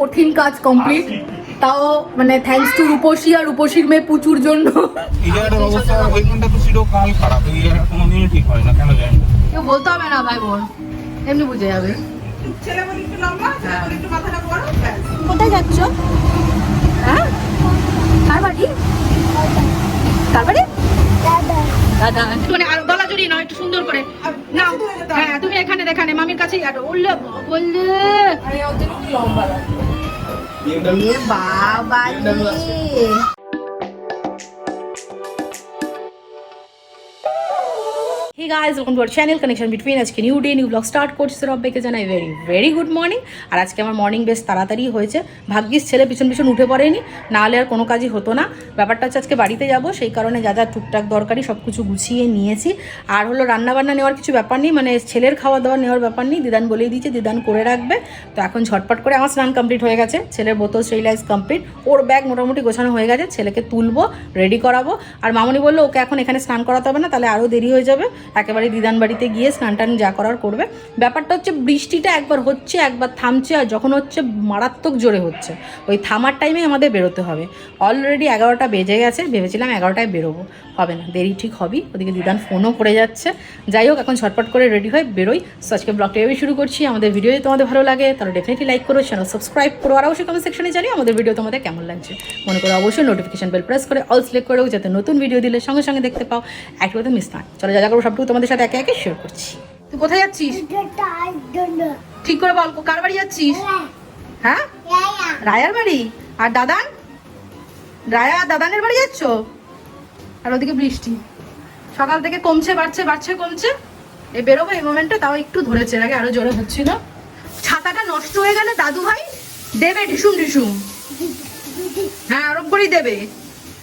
কঠিন কাজ কমপ্লিট তাও মানে থ্যাঙ্কস টু রূপসী আর রূপসীর মেয়ে পুচুর জন্য। কেউ বলতে হবে না ভাই বোন। এমনি বুঝে যাবে। ছেলে বলি একটু লম্বা ছেলে বলি একটু মাথাটা বড় ব্যাস। কোথায় যাচ্ছ? হ্যাঁ? কার বাড়ি? কার বাড়ি? দাদা। মানে আর গলা জড়িয়ে নাও একটু সুন্দর করে। না হ্যাঁ তুমি এখানে দেখানে মামির কাছেই আটো উল্লে বললে। আরে ওদের একটু লম্বা hey guys welcome to our channel connection between আজকে new day new blog start করছি। সবাইকে জানাই ভেরি ভেরি গুড মর্নিং আর আজকে আমার মর্নিং বেশ তাড়াতাড়ি হয়েছে। ভাগ্যিস ছেলে পিছন পিছন উঠে পড়েনি। না হলে আর কোনো কাজই হতো না। ব্যাপারটা হচ্ছে আজকে বাড়িতে যাব, সেই কারণে যা যা টুকটাক দরকারি সব কিছু গুছিয়ে নিয়েছি। আর হলো রান্নাবান্না নেওয়ার কিছু ব্যাপার নেই মানে ছেলের খাওয়া দাওয়া নেওয়ার ব্যাপার নেই। দিদান বলেই দিয়েছে, দিদান করে রাখবে। তো এখন ঝটপট করে আমার স্নান কমপ্লিট হয়ে গেছে। ছেলের বোতল স্টেরিলাইজ কমপ্লিট ওর ব্যাগ মোটামুটি গোছানো হয়ে গেছে। ছেলেকে তুলবো রেডি করাবো। আর মামনি বলল, ওকে এখন এখানে স্নান করাতে হবে না, তাহলে আরও দেরি হয়ে যাবে। একেবারে দিদান বাড়িতে গিয়ে স্নান টান যা করার করবে। ব্যাপারটা হচ্ছে বৃষ্টিটা একবার হচ্ছে, একবার থামছে আর যখন হচ্ছে মারাত্মক জোরে হচ্ছে। ওই থামার টাইমে আমাদের বেরোতে হবে। অলরেডি এগারোটা বেজে গেছে, ভেবেছিলাম এগারোটায় বেরোবো। হবে না, দেরি ঠিক হবেই। ওদিকে দিদান ফোনও করে যাচ্ছে। যাই হোক, এখন ঝটপট করে রেডি হয়ে বেরোই। সো আজকে ব্লগটা এভাবে শুরু করছি। আমাদের ভিডিও যদি তোমাদের ভালো লাগে, তাহলে ডেফিনেটলি লাইক করো চ্যানেল সাবস্ক্রাইব করো, আর অবশ্যই কমেন্ট সেকশনে জানিও আমাদের ভিডিও তোমাদের কেমন লাগছে। মনে করো অবশ্যই নোটিফিকেশন বেল প্রেস করে অল সিলেক্ট করেও যাতে নতুন ভিডিও দিলে সঙ্গে সঙ্গে দেখতে পাও। একটু মিস না। চলো যা যা করব সবটুকু তোমাদের সাথে একে একে শেয়ার করছি। তুই কোথায় যাচ্ছিস? ঠিক করে বল কার বাড়ি যাচ্ছিস? হ্যাঁ? রায়ার বাড়ি? আর দাদান? রায়া দাদানের বাড়ি যাচ্ছ? আর ওদিকে বৃষ্টি। সকাল থেকে কমছে, বাড়ছে বাড়ছে, কমছে। এই বেরোবো এই মোমেন্টে তাও একটু ধরেছে, আগে আরও জোরে হচ্ছিল। ছাতাটা নষ্ট হয়ে গেলে দাদু ভাই দেবে, ঢিসুম ঢিসুম। হ্যাঁ ওরম করেই দেবে।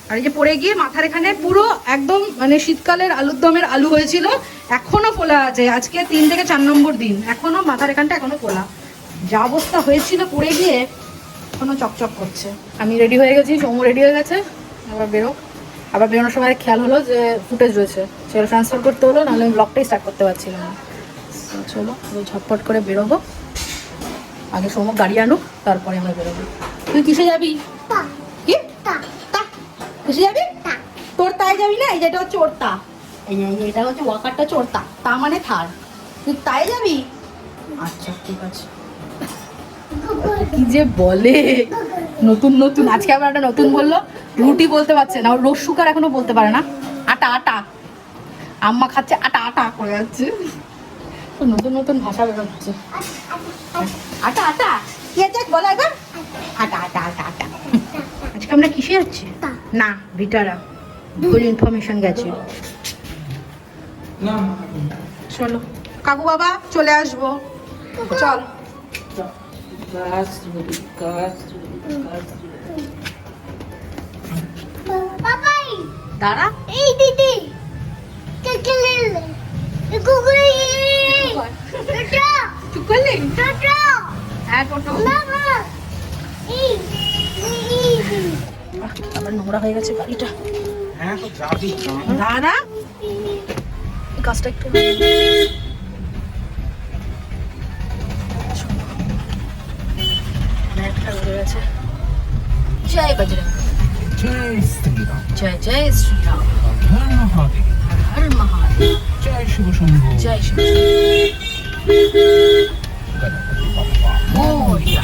আর এই যে পড়ে গিয়ে মাথার এখানে পুরো একদম মানে শীতকালের আলুর দমের আলু হয়েছিল, এখনও ফোলা আছে। আজকে তিন থেকে চার নম্বর দিন। এখনও মাথার এখানটা এখনও ফোলা। যা অবস্থা হয়েছিল পড়ে গিয়ে এখনও চকচক করছে। আমি রেডি হয়ে গেছি, সৌম্য রেডি হয়ে গেছে। আবার বেরো। আবার বেরোনোর সময় খেয়াল হলো যে ফুটেজ রয়েছে। সেটা ট্রান্সফার করতে হলো, নাহলে আমি ব্লগটাই স্টার্ট করতে পারছিলাম না। চলো ঝটপট করে বেরোবো। আগে সৌম্য গাড়ি আনুক, তারপরে আমরা বেরোবো। তুই কিসে যাবি? কিসে যাবি? তোর তাই যাবি না? এই যেটা হচ্ছে ওর তা এটা হচ্ছে ওয়াকারটা ওর তা তা মানে থার। তুই তাই যাবি? আচ্ছা ঠিক আছে। কি যে বলে? নতুন নতুন। আজকে আবার একটা নতুন বলল। রুটি বলতে পারছে না। রসুকার এখনও বলতে পারে না। আটা আটা। আম্মা খাচ্ছে আটা আটা করে যাচ্ছে। নতুন নতুন ভাষা বেরোচ্ছে। আটা আটা। কি আছে? বলো একবার। আটা আটা আটা আটা। আজকে আমরা কিসে যাচ্ছি? না ভিটারা ভুল ইনফরমেশন গেছে। চলো। কাকু বাবা চলে আসব। চল। দাঁড়া। এই দিদি। হ্যাঁ আবার নোংরা হয়ে গেছে হ্যাঁ যাবি। দাঁড়া এই কাজটা একটু গেছে জয় বজরঙ্গ জয় শ্রীরাম। জয় জয় শ্রীরাম। হর মহাদেব। হর মহাদেব। জয় শিব শম্ভু। জয় শিব গণপতি বাপ্পা মোরিয়া।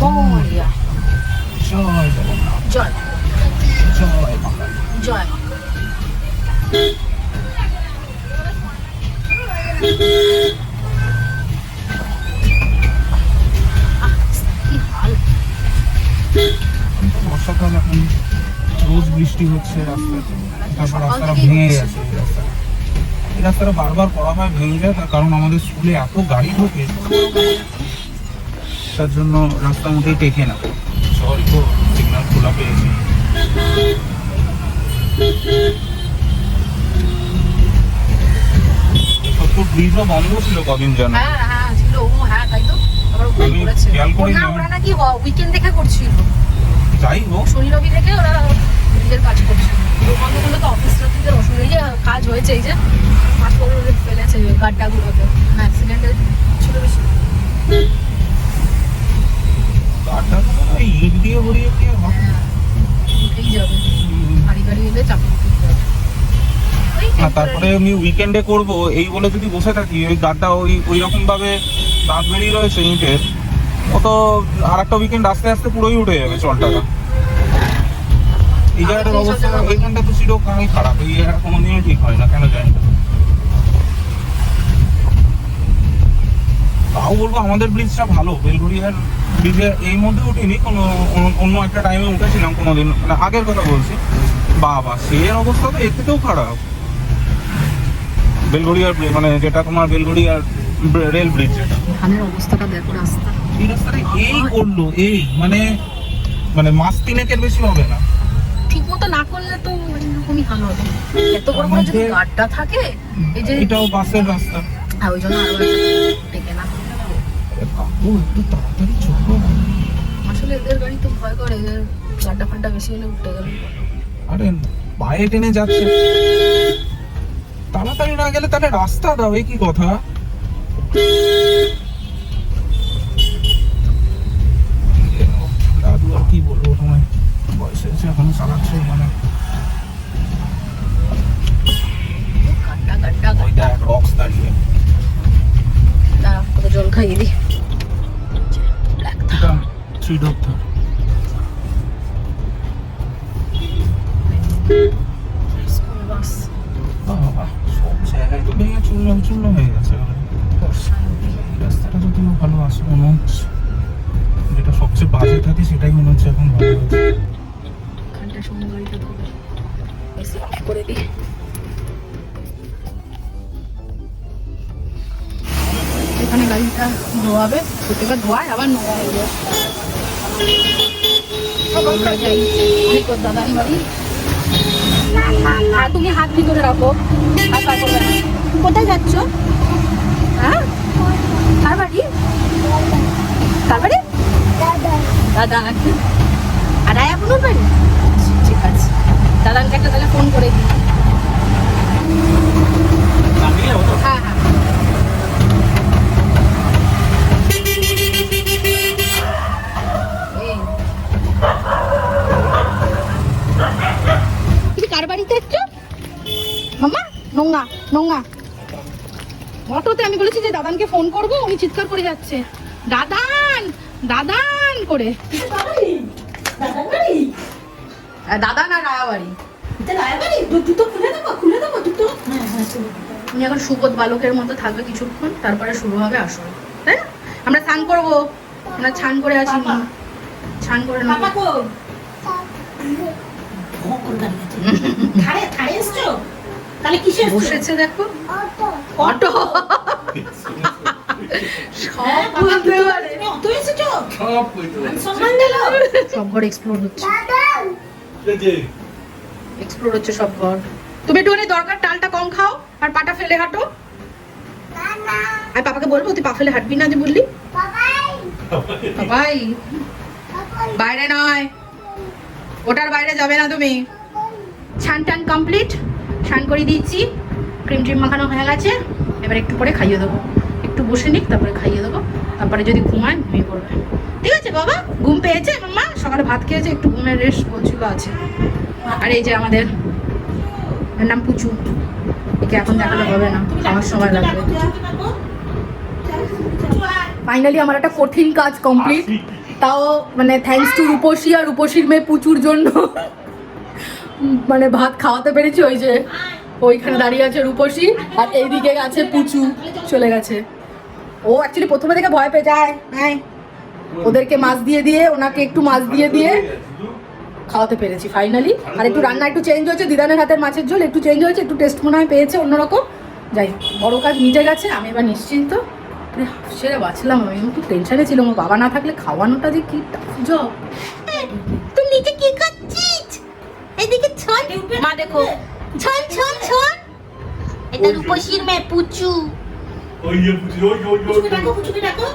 মোরিয়া। জয় জগন্নাথ জয়। জয় বাংলা। জয়। মা আহ, কি হাল বর্ষাকাল এখন রোজ বৃষ্টি হচ্ছে রাস্তাতে তারপর রাস্তাটা ভেঙে গেছে এই রাস্তাটা। বারবার করা হয় ভেঙে যায় তার কারণ আমাদের স্কুলে এত গাড়ি ঢোকে তার জন্য রাস্তা মোটেই টেকে না। সিগন্যাল পেয়েছি সত্য ব্রিজও বন্ধ ছিল কদিন যেন। হ্যাঁ হ্যাঁ ছিল ও হ্যাঁ তাই তো। আবার ওখানে করেছে। ওরা ওরা নাকি উইকেন্ড দেখে করছিল। যাই হোক। শনি রবি থেকে ওরা নিজের কাজ করছিল। বন্ধ করলে তো অফিস টফিসের অসুবিধা কাজ হয়েছে এই যে। মাঠ করে ফেলেছে গাড্ডাগুলোতে অ্যাক্সিডেন্টের ছিল বেশি। দিয়ে ভরিয়ে কি হবে? উঠেই যাবে। গাড়ি গাড়ি এলে চাপে উঠেই যাবে ওই তারপরে আমি উইকেন্ডে করব। এই বলে যদি বসে থাকি ওই গাড্ডা ওই ওই রকম ভাবে দাঁত বেরিয়ে রয়েছে ইটের ও তো আর একটা উইকেন্ড আস্তে আস্তে পুরোই উঠে যাবে চলটাটা এই জায়গাটার অবস্থা এইখানটা তো চিরকালই খারাপ। এই জায়গাটা কোনোদিনই ঠিক হয় না কেন জানি তাও বলব আমাদের ব্রিজটা ভালো। বেলঘড়িয়ার ব্রিজে এই মধ্যে উঠিনি কোনো অন্য- একটা টাইমে উঠেছিলাম কোনোদিন মানে আগের কথা বলছি। বাবা সে অবস্থা তো এর থেকেও খারাপ। বেলঘড়িয়ার ব্রিজ মানে যেটা তোমার বেলঘড়িয়ার রেল ব্রিজ যেটা ধানের অবস্থাটা দেখো রাস্তা। এই রাস্তাটা এই করল এই মানে মানে মাস তিনেকের বেশি হবে না। ঠিক মতো না করলে তো এরকমই ভালো হবে। এত বড় বড় যদি গাড্ডা থাকে এই যে এটাও বাসের রাস্তা। হ্যাঁ ওই জন্য আরও টেকে না। আরে কাকু একটু তাড়াতাড়ি চলো আসলে এদের গাড়ি তো ভয় করে, এদের গাড্ডা ফাড্ডা বেশি হলে উঠে গেলে আরে, পায়ে টেনে যাচ্ছে। তাড়াতাড়ি না গেলে তাহলে রাস্তা দাও কি কথা? দাদু আর কি বলব তোমায়? বয়স হয়েছে, এখনও চালাচ্ছে মানে স্কুল বাবা সব জায়গায় তো হয়ে গেছে রাস্তাটা যদিও ভালো আছে মনে হচ্ছে যেটা সবচেয়ে বাজে থাকে সেটাই মনে হচ্ছে এখন ভালো গাড়িটা এখানে গাড়িটা ধোয়াবে প্রত্যেকবার ধোয়ায় আবার নোয়া হয়ে যায়। আর তুমি হাত ভিতরে রাখো। না। কোথায় যাচ্ছ? হ্যাঁ? কার বাড়ি? কার দাদা। আর আয়া কোনো বাড়ি? ঠিক আছে। দাদাকে একটা তাহলে ফোন করে দিই। হ্যাঁ হ্যাঁ। মামা নোংা নোংা অটোতে আমি বলেছি যে দাদানকে ফোন করব উনি চিৎকার করে যাচ্ছে। দাদান দাদান করে। আহ, দাদান আর রায়াবাড়ি। তুমি এখন সুবোধ বালকের মতো থাকবে কিছুক্ষণ তারপরে শুরু হবে আসর তাই না? আমরা স্নান করব। আমরা ছান করে আছি নি। ছান করে নেব। তাহলে কিসে বসেছে দেখো। অটো। অটো। সব ঘর এক্সপ্লোর হচ্ছে। এক্সপ্লোর হচ্ছে সব ঘর। তুমি একটুখানি দরকার টালটা কম খাও আর পাটা ফেলে হাঁটো। আর পাপাকে বলব তুই পা ফেলে হাঁটবি না যে বললি। বাবাই। বাইরে নয়। ওটার বাইরে যাবে না তুমি। ছান টান কমপ্লিট ছান করে দিয়েছি। ক্রিম ট্রিম মাখানো হয়ে গেছে। এবার একটু পরে খাইয়ে দেবো। একটু বসে নিক তারপরে খাইয়ে দেবো। তারপরে যদি ঘুমায় ঘুমিয়ে পড়বে। ঠিক আছে বাবা? ঘুম পেয়েছে? মাম্মা সকালে ভাত খেয়েছে একটু ঘুমের রেস্ট বলছিল আছে। আর এই যে আমাদের নাম পুচু। একে এখন দেখালে হবে না। খাওয়ার সময় লাগবে। ফাইনালি আমার একটা কঠিন কাজ কমপ্লিট তাও মানে থ্যাঙ্কস টু রূপসী আর রূপসীর মেয়ে পুচুর জন্য। মানে ভাত খাওয়াতে পেরেছি, ওই যে ওইখানে দাঁড়িয়ে আছে রূপসী, আর এইদিকে আছে পুচু চলে গেছে। ও অ্যাকচুয়ালি প্রথমে থেকে ভয় পেয়ে যায় হ্যাঁ ওদেরকে মাছ দিয়ে দিয়ে, ওনাকে একটু মাছ দিয়ে দিয়ে খাওয়াতে পেরেছি ফাইনালি আর একটু রান্না একটু চেঞ্জ হয়েছে, দিদানের হাতের মাছের ঝোল একটু চেঞ্জ হয়েছে, একটু টেস্ট মনে হয় পেয়েছে অন্যরকম। যাই বড় কাজ মিটে গেছে, আমি এবার নিশ্চিন্ত। সেরে বাঁচলাম, আমি একটু টেনশনে ওর বাবা না থাকলে খাওয়ানোটা যে কি জব তুই নিচে কি খাচ্ছিস এদিকে ছন মা দেখো। এটা রূপসীর মেয়ে পুচু। পুচুকে ডাকো পুচুকে ডাকো।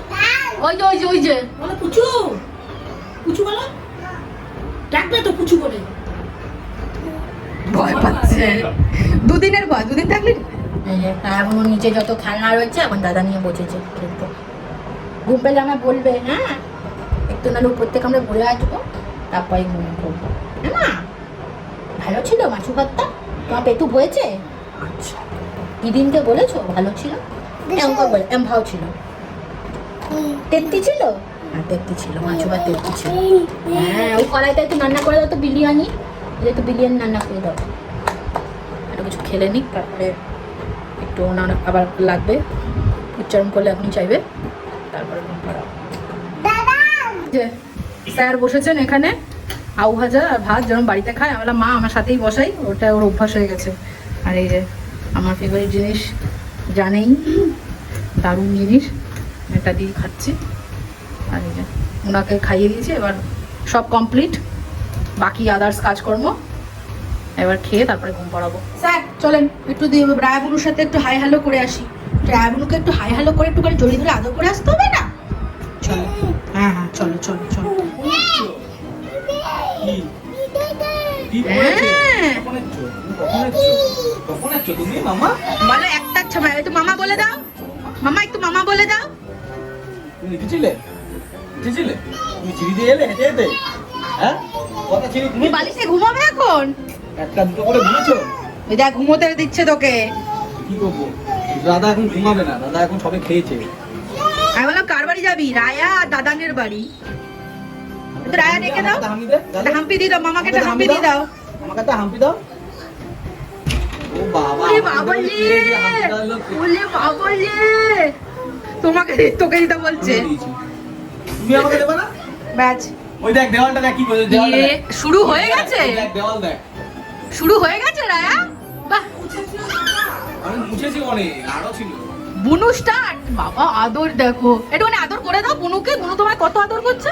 ওই যে ওই যে ওই যে। বলো পুচু। পুচু বলো। ডাকবে তো পুচু বলে। ভয় পাচ্ছে। দুদিনের ভয় দুদিন থাকলে? এখন নিচে যত খেলনা রয়েছে এখন দাদা নিয়ে বসেছে খেলতে। ঘুম পেলে আমায় বলবে হ্যাঁ? একটু নাহলে উপর থেকে আমরা ঘুরে আসব তারপরে ঘুম করব না ভালো ছিল মাছু ভাতটা তোমার পেটু হয়েছে আচ্ছা। দিদিনকে বলেছ ভালো ছিল? এম করে বলে এম ভাও ছিল। তেত্তি ছিল? হ্যাঁ তেত্তি ছিল। মাছু ভাত তেত্তি ছিল। হ্যাঁ ওই কড়াইটা একটু রান্না করে দাও তো বিরিয়ানি। একটু বিরিয়ানি রান্না করে দাও। একটু কিছু খেলে নিক তারপরে একটু ওনার আবার লাগবে। উচ্চারণ করলে আপনি চাইবে। তারপরে স্যার বসেছেন এখানে? আউ ভাজা আর ভাত যেমন বাড়িতে খায় আমরা মা, আমার সাথেই বসাই। ওটা ওর অভ্যাস হয়ে গেছে। আর এই যে, আমার ফেভারিট জিনিস জানেই, দারুণ জিনিস এটা দিয়ে খাচ্ছি। আর এই যে, ওনাকে খাইয়ে দিয়েছি, এবার সব কমপ্লিট বাকি আদার্স কাজকর্ম, এবার খেয়ে তারপরে ঘুম পড়াবো। স্যার, চলেন, একটু দিয়ে রায়াবুনুর সাথে একটু হাই হ্যালো করে আসি। রায়াবুনুকে একটু হাই হ্যালো করে একটু করে জড়িয়ে ধরে আদর করে আসতে হবে না? বলো একটা ছবি একটু মামা বলে দাও। মামা একটু মামা বলে দাও। তুমি লিখেছিলে লিখেছিলে তুমি চিড়ি দিয়ে এলে হেঁটে হেঁটে? হ্যাঁ? কথা চিড়ি তুমি? তুমি বালিশে ঘুমাবে এখন? একটা দুটো করে ঘুমেছো ওই ঘুমোতে দিচ্ছে তোকে। কি করব? দাদা এখন ঘুমাবে না দাদা এখন সবে খেয়েছে। আমি বললাম কার বাড়ি যাবি? রায়া আর দাদানের বাড়ি। রায়া ডেকে দাও। হাম্পি দিয়ে দাও মামাকে একটা হাম্পি দিয়ে দাও। একটা হাম্পি দাও। ও বাবা আমাকে বাবা লোক। ওরে বাবা রে তোমাকে তোকে দিতে বলছে। তুমি আমাকে দেবে না? ব্যাচ ওই দেখ দেওয়ালটা দেখ কি করে দেওয়ালটা ইয়ে দেখ। শুরু হয়ে গেছে? দেখ দেওয়াল দেখ। শুরু হয়ে গেছে রায়া? বাহ। আমি মুছেছি অনেক আরও ছিল। বুনু স্টার্ট বাবা আদর দেখো। একটুখানি আদর করে দাও বুনুকে। বুনু তোমায় কত আদর করছে?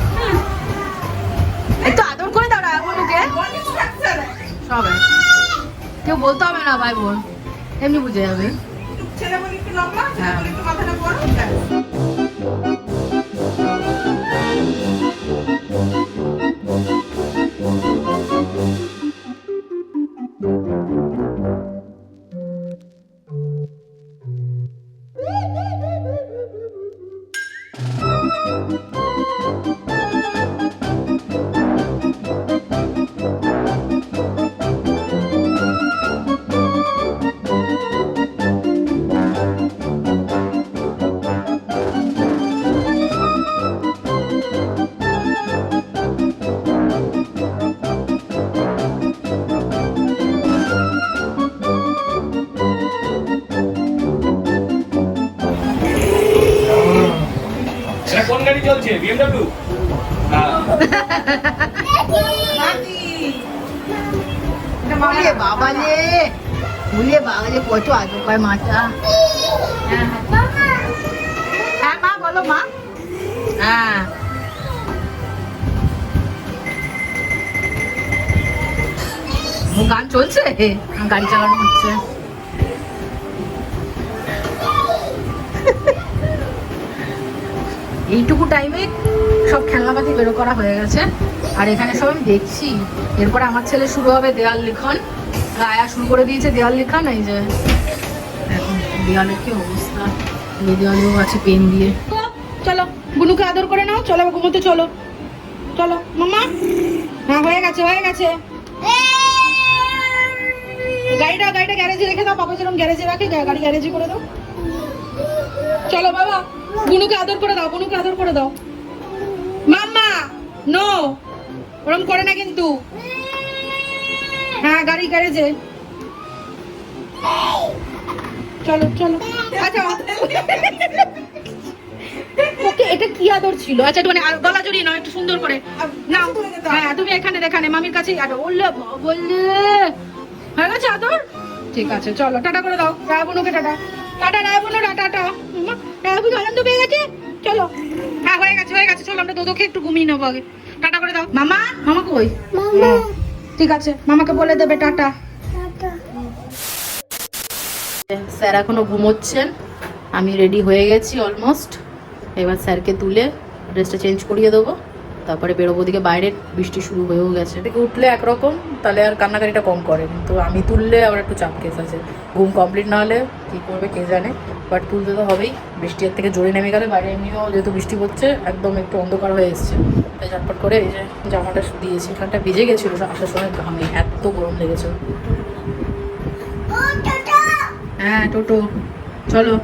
এক। কেউ বলতে হবে না ভাই বোন। এমনি বুঝে যাবে। ছেলে মাথাটা বড় চলছে বিএমডব্লিউ মাটি এটা মামা বলিয়ে বাবা রে বলিয়ে বাবা রে কত আদর করে মাটা হ্যাঁ হ্যাঁ। হ্যাঁ মা বলো মা হ্যাঁ ও গান চলছে আহ, গাড়ি চালানো হচ্ছে এইটুকু টাইমে সব খেলনাপাতি বেরো করা হয়ে গেছে। আর এখানে সব আমি দেখছি। এরপরে আমার ছেলে শুরু হবে দেয়াল লিখন। রায়া শুরু করে দিয়েছে দেওয়াল লিখন, এই যে। এখন দেওয়ালের কি অবস্থা। এই দেওয়ালেও আছে পেন দিয়ে। চলো, বুনুকে আদর করে নাও। চলো ঘুমোতে চলো। চলো মামা হ্যাঁ হয়ে গেছে হয়ে গেছে। গাড়িটা গাড়িটা গ্যারেজে রেখে দাও। বাবা যেরকম গ্যারেজে রাখে গাড়ি গ্যারেজে করে দাও। চলো, বাবা। বুনুকে আদর করে দাও বুনুকে আদর করে দাও। মাম্মা নো ওরম করে না কিন্তু। হ্যাঁ গাড়ি গ্যারেজে। চলো চলো। আচ্ছা ওকে এটা কি আদর ছিল? আচ্ছা মানে গলা জড়িয়ে নাও একটু সুন্দর করে। নাও। হ্যাঁ তুমি এখানে এখানে মামির কাছেই আদর। বললে বললে। হয়ে গেছে আদর? ঠিক আছে চলো টাটা করে দাও। রায় বোনকে টাটা। টাটা রায় বোনো টাটা। রায় আনন্দ পেয়ে গেছে? চলো। হ্যাঁ হয়ে গেছে হয়ে গেছে। চলো আমরা একটু ঘুমিয়ে নেব আগে। টাটা করে দাও। মামা মামা কই? ঠিক আছে মামাকে বলে দেবে টাটা। টাটা। স্যার এখনও ঘুমোচ্ছেন। আমি রেডি হয়ে গেছি অলমোস্ট এবার স্যারকে তুলে ড্রেসটা চেঞ্জ করিয়ে দেবো। তারপরে বেরোবো দিকে বাইরে বৃষ্টি শুরু হয়েও গেছে। থেকে উঠলে একরকম তাহলে আর কান্নাকাটিটা কম করে। কিন্তু আমি তুললে আবার একটু চাপ কেস আছে। ঘুম কমপ্লিট না হলে কী করবে কে জানে? বাট তুলতে তো হবেই। বৃষ্টি এর থেকে জোরে নেমে গেলে বাইরে এমনিও যেহেতু বৃষ্টি পড়ছে একদম একটু অন্ধকার হয়ে এসছে। তাই ঝটপট করে এই যে জামাটা দিয়েছি এখানটা ভিজে গেছিল আসার সময় ঘামে এত গরম লেগেছে। হ্যাঁ টোটো। চলো।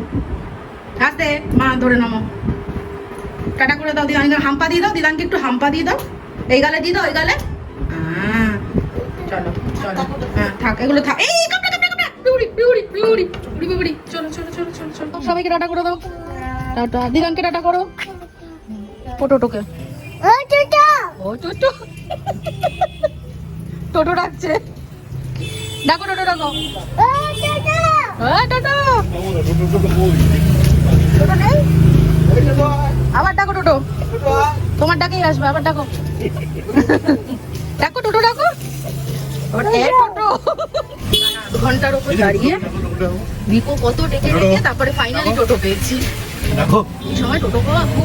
আসতে মা ধরে নামো। টাটা করে দাও দিদানকে হাম্পা দিয়ে দাও দিদানকে একটু হাম্পা দিয়ে দাও। এই গালে দিয়ে দাও এই গালে। হ্যাঁ চলো চলো। হ্যাঁ থাক এগুলো থাক। এই কাপড়া কাপড়া কাপড়া বিউড়ি বিউড়ি বিউড়ি বিউড়ি বিউড়ি চলো চলো চলো চলো চলো। সবাইকে টাটা করে দাও। টাটা। দিদানকে টাটা করো। টোটোকে। ও টাটা। ও টোটো। টোটো ডাকছে। ডাকো টোটো ডাকো। ও টাটা। হ্যাঁ টোটো। টোটো নেই? আবার ডাকো টোটো। তোমার ডাকেই আসবে আবার ডাকো। ডাকো টোটো ডাকো। ঘণ্টার উপর দাঁড়িয়ে বিকো কত ডেকে ডেকে তারপরে ফাইনালি টোটো পেয়েছি। দেখো। সময় টোটো পাওয়া খুব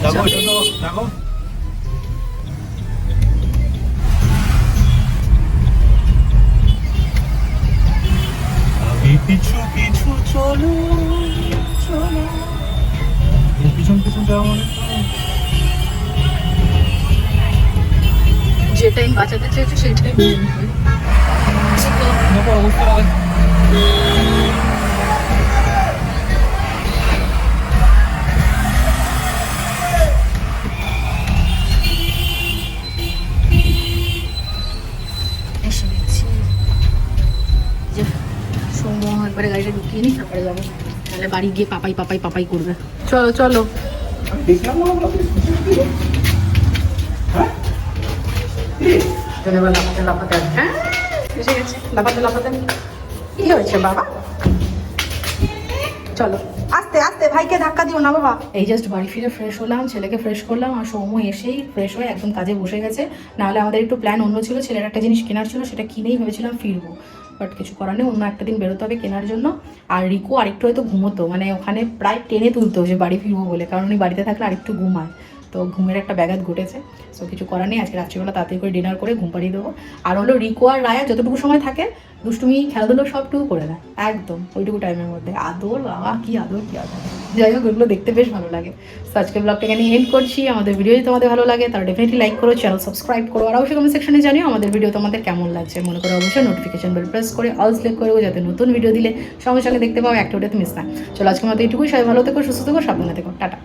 টাইম বাঁচাতে চেয়েছো, সেই টাইম একবারে গাড়িটা ঢুকিয়ে নি তারপরে যাব। তাহলে বাড়ি গিয়ে পাপাই পাপাই পাপাই করবে। চলো চলো দেখলাম না আমরা চলে লাফাতে হ্যাঁ বাবা চলো ভাইকে ধাক্কা দিও না বাবা এই জাস্ট বাড়ি ফিরে ফ্রেশ হলাম, ছেলেকে ফ্রেশ করলাম, আর এসেই ফ্রেশ হয়ে একদম কাজে বসে গেছে। নাহলে আমাদের একটু প্ল্যান অন্য ছিল, ছেলের একটা জিনিস কেনার ছিল, সেটা কিনেই ভেবেছিলাম ফিরবো। বাট কিছু করার নেই, অন্য একটা দিন বেরোতে হবে কেনার জন্য। আর রিকু আরেকটু হয়তো ঘুমোতো মানে ওখানে প্রায় টেনে তুলতো যে বাড়ি ফিরবো বলে, কারণ বাড়িতে থাকলে আরেকটু ঘুমায়। তো ঘুমের একটা ব্যাঘাত ঘটেছে। সো কিছু করার নেই। আজকে রাত্রিবেলা তাড়াতাড়ি করে ডিনার করে ঘুম পাড়িয়ে দেবো। আর হলো রিকো আর রায়া যতটুকু সময় থাকে, দুষ্টুমি, খেলাধুলো সবটুকু করে দেয়। একদম, ওইটুকু টাইমের মধ্যে। আদর, বাবা, কি আদর কি আদর। যাই হোক ওগুলো দেখতে বেশ ভালো লাগে। সো আজকে ব্লগটা এখানে এন্ড করছি। আমাদের ভিডিও যদি তোমাদের ভালো লাগে, তাহলে ডেফিনেটলি লাইক করো চ্যানেল সাবস্ক্রাইব করো। আর অবশ্যই কমেন্ট সেকশনে জানিও আমাদের ভিডিও তোমাদের কেমন লাগছে। মনে করো অবশ্যই নোটিফিকেশন বেল প্রেস করে অল সিলেক্ট করব যাতে নতুন ভিডিও দিলে সঙ্গে সঙ্গে দেখতে পাও একটা ওটাতে মিস না। চলো আজকে মতো এইটুকুই। সবাই ভালো থেকো, সুস্থ থেকো, সাবধানে থেকো। টাটা।